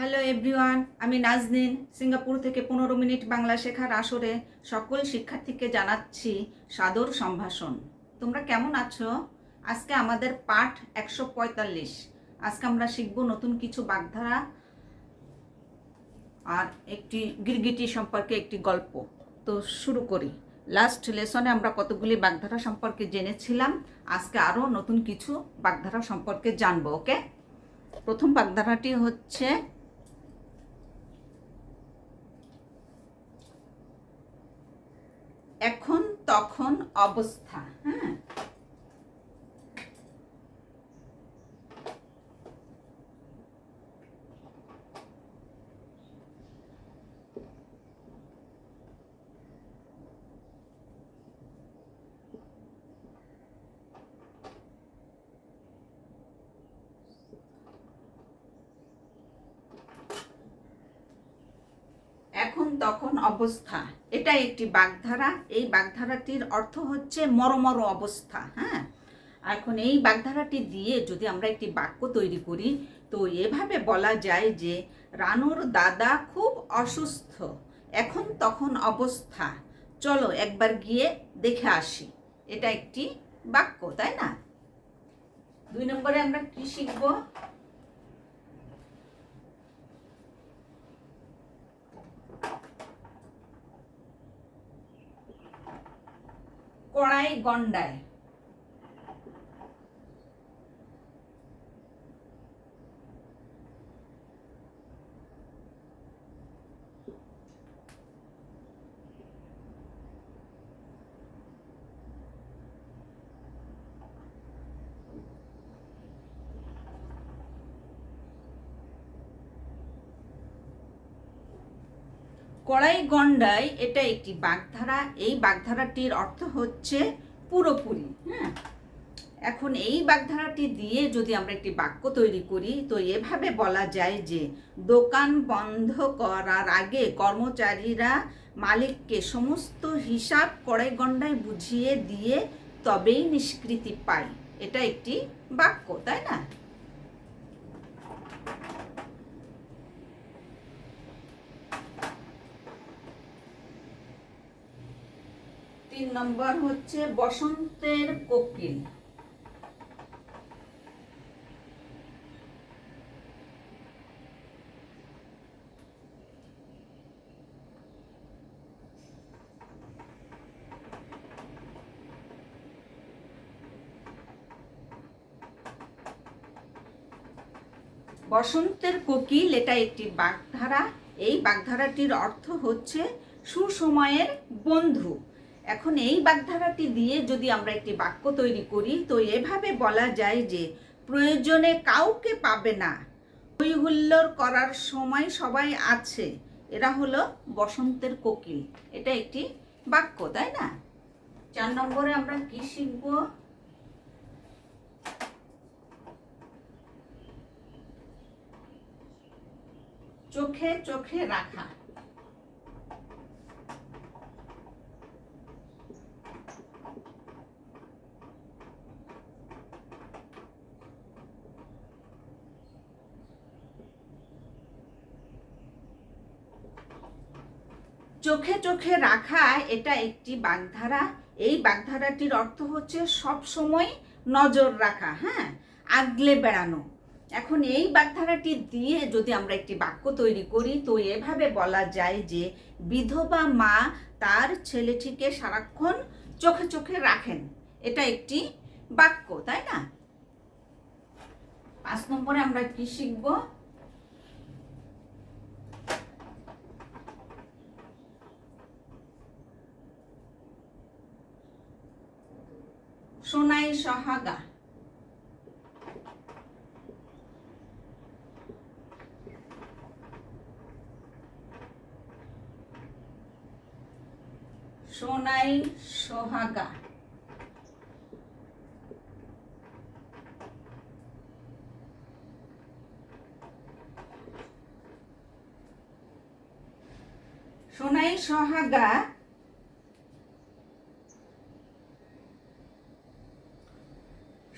Hello everyone, আমি Naznin, Singapore থেকে পনেরো মিনিট বাংলা শেখার আসরে সকল শিক্ষার্থীকে জানাচ্ছি সাদর সম্ভাষণ। তোমরা কেমন আছো? আজকে আমাদের পাঠ একশো পঁয়তাল্লিশ। আজকে আমরা শিখব নতুন কিছু বাগধারা আর একটি গিরগিটি সম্পর্কে একটি গল্প। তো শুরু করি। লাস্ট লেসনে আমরা কতগুলি বাগধারা সম্পর্কে জেনেছিলাম, আজকে আরও নতুন কিছু বাগধারা সম্পর্কে জানব, ওকে? প্রথম বাগধারাটি হচ্ছে এখন তখন অবস্থা হ্যাঁ এখন তখন অবস্থা। এটা একটি বাগধারা। এই বাগধারাটির অর্থ হচ্ছে মরমর অবস্থা হ্যাঁ? এখন এই বাগধারাটি দিয়ে যদি আমরা একটি বাক্য তৈরি করি, তো এভাবে বলা যায় যে রানুর দাদা খুব অসুস্থ। এখন তখন অবস্থা। চলো একবার গিয়ে দেখে আসি। এটা একটি বাক্য, তাই না? দুই নম্বরে আমরা কি শিখব? কড়াই গন্ডায়। কড়াই গন্ডায় এটা একটি বাগধারা। এই বাগধারাটির অর্থ হচ্ছে পুরোপুরি হ্যাঁ? এখন এই বাগধারাটি দিয়ে যদি আমরা একটি বাক্য তৈরি করি, তো এভাবে বলা যায় যে দোকান বন্ধ করার আগে কর্মচারীরা মালিককে সমস্ত হিসাব কড়াই গন্ডায় বুঝিয়ে দিয়ে তবেই নিষ্কৃতি পায়। এটা একটি বাক্য, তাই না? তিন নম্বর হচ্ছে বসন্তের কোকিল। বসন্তের কোকিল, এটা একটি বাগধারা। এই বাগধারাটির অর্থ হচ্ছে সুসময়ের বন্ধু। এখন এই বাগধারাটি দিয়ে যদি আমরা একটি বাক্য তৈরি করি, তো এভাবে বলা যায় যে, প্রয়োজনে কাউকে পাবে না। হই হুল্লোড় করার সময় সবাই আছে। এরা হলো বসন্তের কোকিল। এটা একটি বাক্য, তাই না? চার নম্বরে আমরা কি শিখব? চোখে চোখে রাখা। চোখে চোখে রাখা এটা একটি বাগধারা। এই বাগধারাটির অর্থ হচ্ছে সব সময় নজর রাখা হ্যাঁ? আগলে বেড়ানো। এখন এই বাগধারাটি দিয়ে যদি আমরা একটি বাক্য তৈরি করি, তো এভাবে বলা যায় যে বিধবা মা তার ছেলেটিকে সারাক্ষণ চোখে চোখে রাখেন। এটা একটি বাক্য, তাই না? পাঁচ নম্বরে আমরা কি শিখব? সোনাই সহাগা সোনাই সোহাগা। সোনাই সোহাগা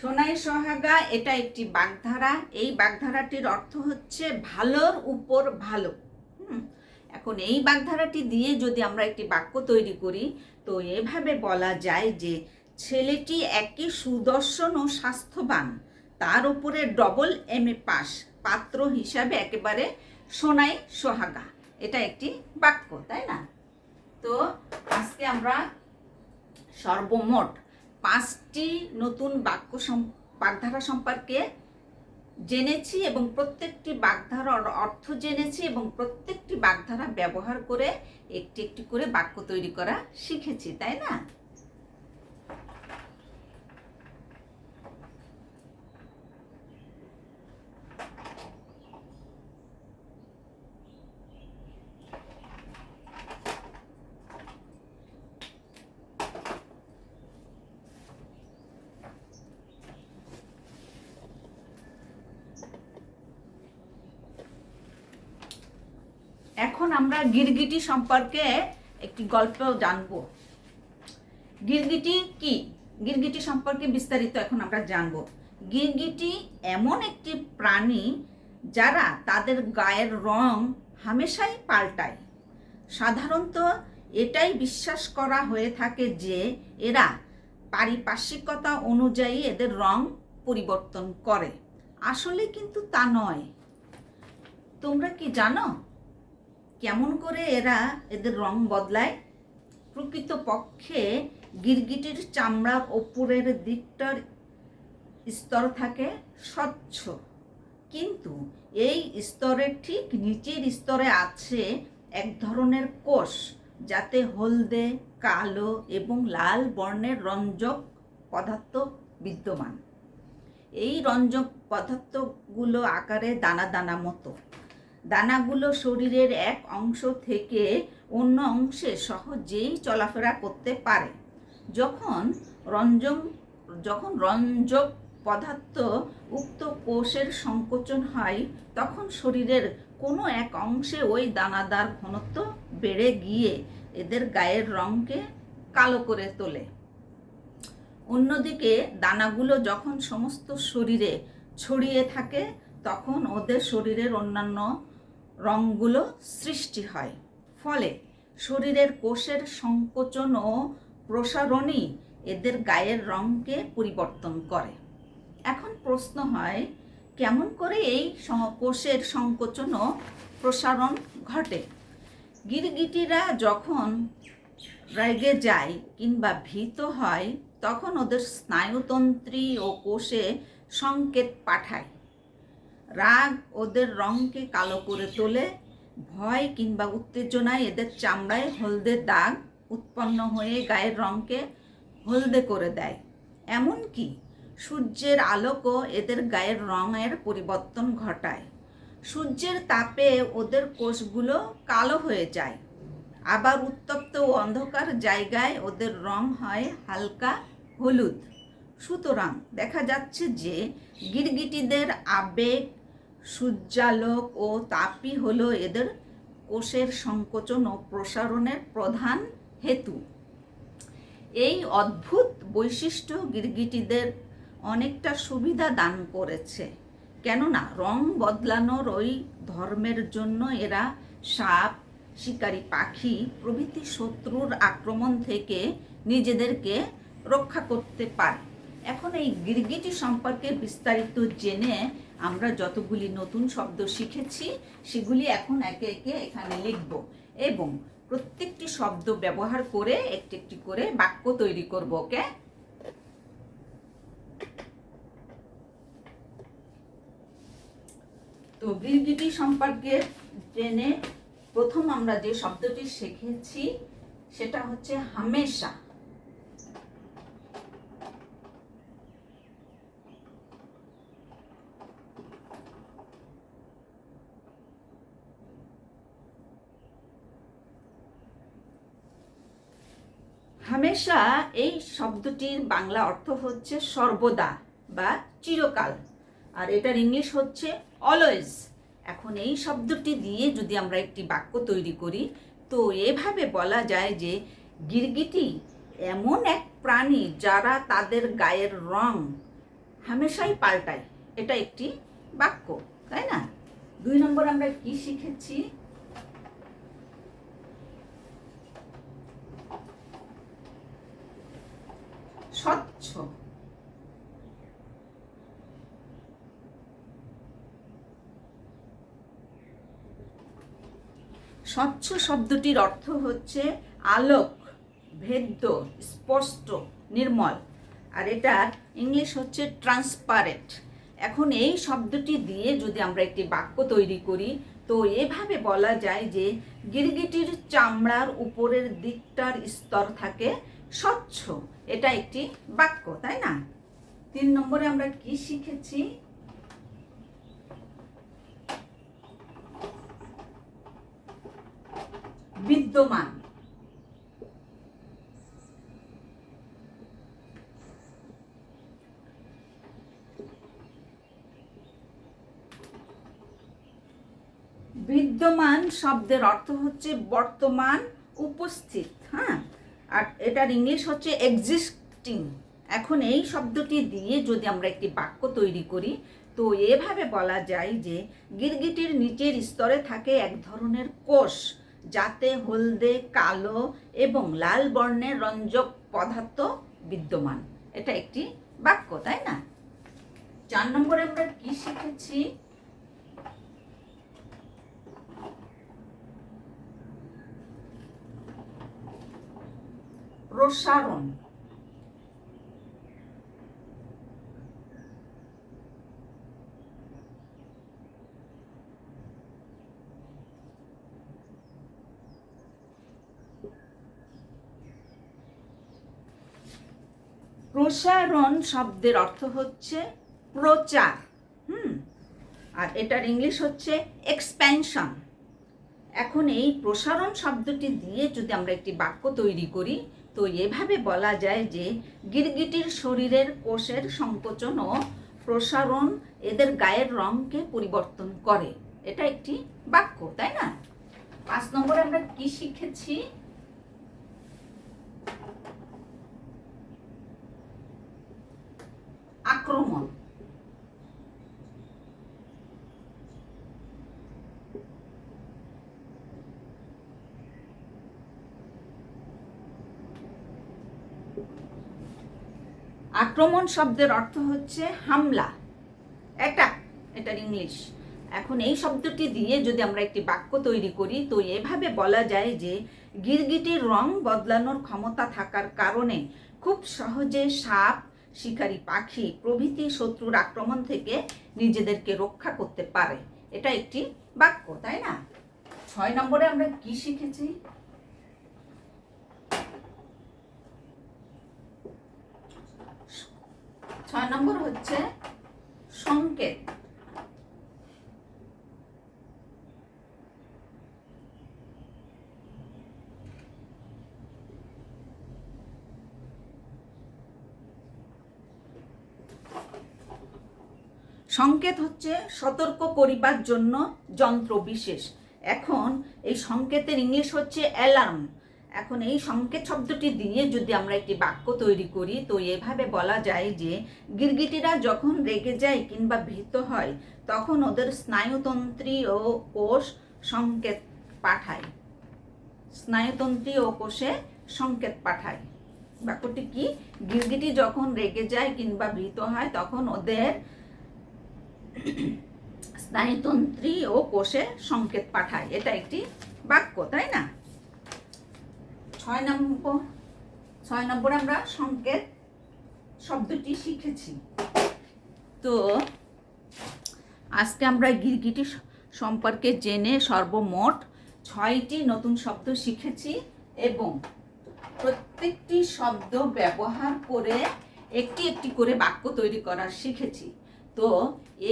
সোনাই সোহাগা, এটা একটি বাগধারা। এই বাগধারাটির অর্থ হচ্ছে ভালোর উপর ভালো। এখন এই বাগধারাটি দিয়ে যদি আমরা একটি বাক্য তৈরি করি, তো এভাবে বলা যায় যে ছেলেটি একই সুদর্শন ও স্বাস্থ্যবান। তার উপরে ডবল এম এ পাস পাত্র হিসাবে একেবারে সোনাই সোহাগা। এটা একটি বাক্য, তাই না? তো আজকে আমরা সর্বমোট পাঁচটি নতুন বাক্য বাগধারা সম্পর্কে জেনেছি এবং প্রত্যেকটি বাগধারার অর্থ জেনেছি এবং প্রত্যেকটি বাগধারা ব্যবহার করে একটি একটি করে বাক্য তৈরি করা শিখেছি, তাই না? এখন আমরা গিরগিটি সম্পর্কে একটি গল্প জানব। গিরগিটি কি? গিরগিটি সম্পর্কে বিস্তারিত এখন আমরা জানব। গিরগিটি এমন একটি প্রাণী যারা তাদের গায়ের রং হামেশাই পাল্টায়। সাধারণত এটাই বিশ্বাস করা হয়ে থাকে যে এরা পারিপার্শ্বিকতা অনুযায়ী এদের রং পরিবর্তন করে। আসলে কিন্তু তা নয়। তোমরা কি জানো? কেমন করে এরা এদের রং বদলায়? প্রকৃতপক্ষে গিরগিটির চামড়ার ওপরের দিকটার স্তর থাকে স্বচ্ছ। কিন্তু এই স্তরের ঠিক নিচের স্তরে আছে এক ধরনের কোষ, যাতে হলদে, কালো এবং লাল বর্ণের রঞ্জক পদার্থ বিদ্যমান। এই রঞ্জক পদার্থগুলো আকারে দানা দানা মতো। দানাগুলো শরীরের এক অংশ থেকে অন্য অংশে সহজেই চলাফেরা করতে পারে। যখন রঞ্জক যখন রঞ্জক পদার্থ উক্ত কোষের সংকোচন হয়, তখন শরীরের কোনো এক অংশে ওই দানাদার ঘনত্ব বেড়ে গিয়ে এদের গায়ের রঙকে কালো করে তোলে। অন্যদিকে দানাগুলো যখন সমস্ত শরীরে ছড়িয়ে থাকে, তখন ওদের শরীরের অন্যান্য রঙগুলো সৃষ্টি হয়। ফলে শরীরের কোষের সংকোচন ও প্রসারণই এদের গায়ের রঙকে পরিবর্তন করে। এখন প্রশ্ন হয়, কেমন করে এই কোষের সংকোচন ও প্রসারণ ঘটে? গিরগিটিরা যখন রেগে যায় কিংবা ভীত হয়, তখন ওদের স্নায়ুতন্ত্রী ও কোষে সংকেত পাঠায়। রাগ ওদের রঙকে কালো করে তোলে, ভয় কিংবা উত্তেজনায় এদের চামড়ায় হলদে দাগ উৎপন্ন হয়ে গায়ের রঙকে হলদে করে দেয়। এমনকি সূর্যের আলোকও এদের গায়ের রঙের পরিবর্তন ঘটায়। সূর্যের তাপে ওদের কোষগুলো কালো হয়ে যায়। আবার উত্তপ্ত ও অন্ধকার জায়গায় ওদের রং হয় হালকা হলুদ। সুতরাং দেখা যাচ্ছে যে গিরগিটিদের আবেগ সূর্যালোক ও তাপই হলো এদের কোষের সংকোচন ও প্রসারণের প্রধান হেতু। এই অদ্ভুত বৈশিষ্ট্য গিরগিটিদের অনেকটা সুবিধা দান করেছে। কেননা, রং বদলানোর ওই ধর্মের জন্য এরা সাপ, শিকারী পাখি, প্রভৃতি শত্রুর আক্রমণ থেকে নিজেদেরকে রক্ষা করতে পারে। এখন এই গিরগিটি সম্পর্কে বিস্তারিত জেনে আমরা যতগুলি নতুন শব্দ শিখেছি, সেগুলি এখন একে একে এখানে লিখব এবং প্রত্যেকটি শব্দ ব্যবহার করে একটি একটি করে বাক্য তৈরি করব, ওকে? তো গিরগিটি সম্পর্কে জেনে প্রথম আমরা যে শব্দটি শিখেছি, সেটা হচ্ছে হামেশা। হামেশা এই শব্দটির বাংলা অর্থ হচ্ছে সর্বদা বা চিরকাল। আর এটার ইংলিশ হচ্ছে অলওয়েজ এখন এই শব্দটি দিয়ে যদি আমরা একটি বাক্য তৈরি করি, তো এভাবে বলা যায় যে গিরগিটি এমন এক প্রাণী যারা তাদের গায়ের রং হামেশাই পাল্টায়। এটা একটি বাক্য, তাই না? দুই নম্বর আমরা কি শিখেছি? স্বচ্ছ। স্বচ্ছ শব্দটির অর্থ হচ্ছে আলোক, ভেদ্য, স্পষ্ট, নির্মল। আর এটার ইংলিশ হচ্ছে ট্রান্সপারেন্ট এখন এই শব্দটি দিয়ে যদি আমরা একটি বাক্য তৈরি করি, তো এভাবে বলা যায় যে গিরগিটির চামড়ার উপরের দিকটার স্তর থাকে স্বচ্ছ। এটা একটি বাক্য, তাই না? তিন নম্বরে আমরা কি শিখেছি? বিদ্যমান। বিদ্যমান শব্দের অর্থ হচ্ছে বর্তমান, উপস্থিত হ্যাঁ? আর এটার ইংলিশ হচ্ছে এক্সিস্টিং এখন এই শব্দটি দিয়ে যদি আমরা একটি বাক্য তৈরি করি, তো এভাবে বলা যায় যে গিরগিটির নিচের স্তরে থাকে এক ধরনের কোষ, যাতে হলদে, কালো এবং লাল বর্ণের রঞ্জক পদার্থ বিদ্যমান। এটা একটি বাক্য, তাই না? চার নম্বরে আমরা কি শিখেছি? প্রসারণ। প্রসারণ শব্দের অর্থ হচ্ছে প্রচার, হুম? আর এটার ইংলিশ হচ্ছে এক্সপ্যানশন এখন এই প্রসারণ শব্দটি দিয়ে যদি আমরা একটি বাক্য তৈরি করি তো এভাবে বলা যায় যে গিরগিটির শরীরের কোষের সংকোচন ও প্রসারণ এদের গায়ের রঙকে পরিবর্তন করে। এটা একটি বাক্য, তাই না? পাঁচ নম্বরে আমরা কি শিখেছি? আক্রমণ। আক্রমণ শব্দের অর্থ হচ্ছে হামলা। অ্যাটাক এটার ইংলিশ। এখন এই শব্দটি দিয়ে যদি আমরা একটি বাক্য তৈরি করি, তো এভাবে বলা যায় যে গিরগিটির রং বদলানোর ক্ষমতা থাকার কারণে খুব সহজে সাপ, শিকারী পাখি, প্রভৃতি শত্রুর আক্রমণ থেকে নিজেদেরকে রক্ষা করতে পারে। এটা একটি বাক্য, তাই না? ছয় নম্বরে আমরা কি শিখেছি? ছয় নম্বর হচ্ছে সংকেত। সংকেত হচ্ছে সতর্ক করিবার জন্য যন্ত্র বিশেষ। এখন এই সংকেতের ইংলিশ হচ্ছে অ্যালার্ম এখন এই সংকেত শব্দটি দিয়ে যদি আমরা একটি বাক্য তৈরি করি, তো এভাবে বলা যায় যে, গিরগিটিরা যখন রেগে যায় কিংবা ভীত হয়, তখন ওদের স্নায়ুতন্ত্রী ও কোষ সংকেত পাঠায়। স্নায়ুতন্ত্রী ও কোষে সংকেত পাঠায়। বাক্যটি কি? গিরগিটি যখন রেগে যায় কিংবা ভীত হয়, তখন ওদের স্নায়ুতন্ত্রী ও কোষে সংকেত পাঠায়। এটা একটি বাক্য, তাই না? ছয় নম্বর ছয় নম্বর আমরা সংকেত শব্দটি শিখেছি। তো, আজকে আমরা গিরগিটি সম্পর্কে জেনে সর্বমোট ছয়টি নতুন শব্দ শিখেছি এবং প্রত্যেকটি শব্দ ব্যবহার করে একটি একটি করে বাক্য তৈরি করা শিখেছি। তো,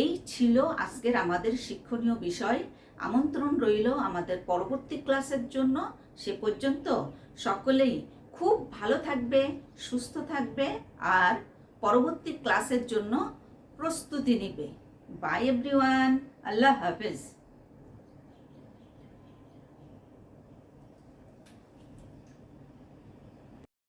এই ছিল আজকের আমাদের শিক্ষণীয় বিষয়। আমন্ত্রণ রইল আমাদের পরবর্তী ক্লাসের জন্য। সে পর্যন্ত সকলেই খুব ভালো থাকবে, সুস্থ থাকবে আর পরবর্তী ক্লাসের জন্য প্রস্তুতি নিবে। বাই এভরিওয়ান আল্লাহ হাফেজ।